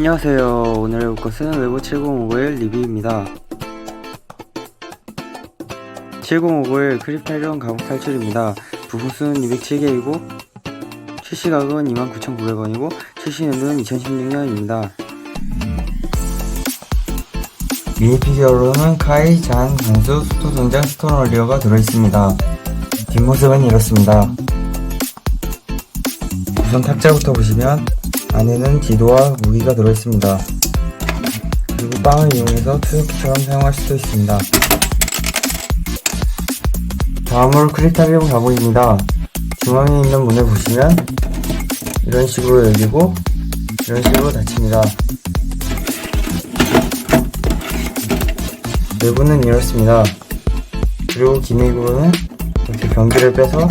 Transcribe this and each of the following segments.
안녕하세요. 오늘 볼 것은 외부 7051 리뷰입니다. 7051 크립탈리온 가공 탈출입니다. 부품수는 207개이고 출시 가격은 29,900원이고 출시 연도는 2016년입니다. 미니 피규어로는 카이, 잔, 강수, 수토전장, 스톤월리어가 들어있습니다. 뒷모습은 이렇습니다. 우선 탁자부터 보시면 안에는 지도와 무기가 들어있습니다. 그리고 빵을 이용해서 투표처럼 사용할 수도 있습니다. 다음으로 크리타리움 가보입니다. 중앙에 있는 문을 보시면 이런 식으로 열리고 이런 식으로 닫힙니다. 내부는 이렇습니다. 그리고 기믹으로는 이렇게 변기를 빼서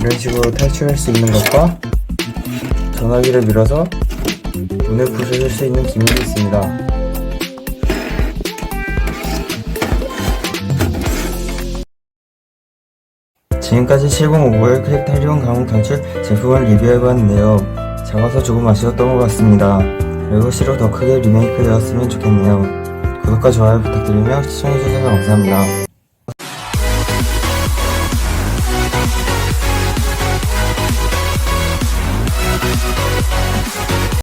이런 식으로 탈출할 수 있는 것과 전화기를 밀어서 문을 부수실 수 있는 기믹이 있습니다. 지금까지 7059의 크립타리온 가공 탈출 제품을 리뷰해봤는데요. 작아서 조금 아쉬웠던 것 같습니다. 레고시로 더 크게 리메이크 되었으면 좋겠네요. 구독과 좋아요 부탁드리며 시청해주셔서 감사합니다.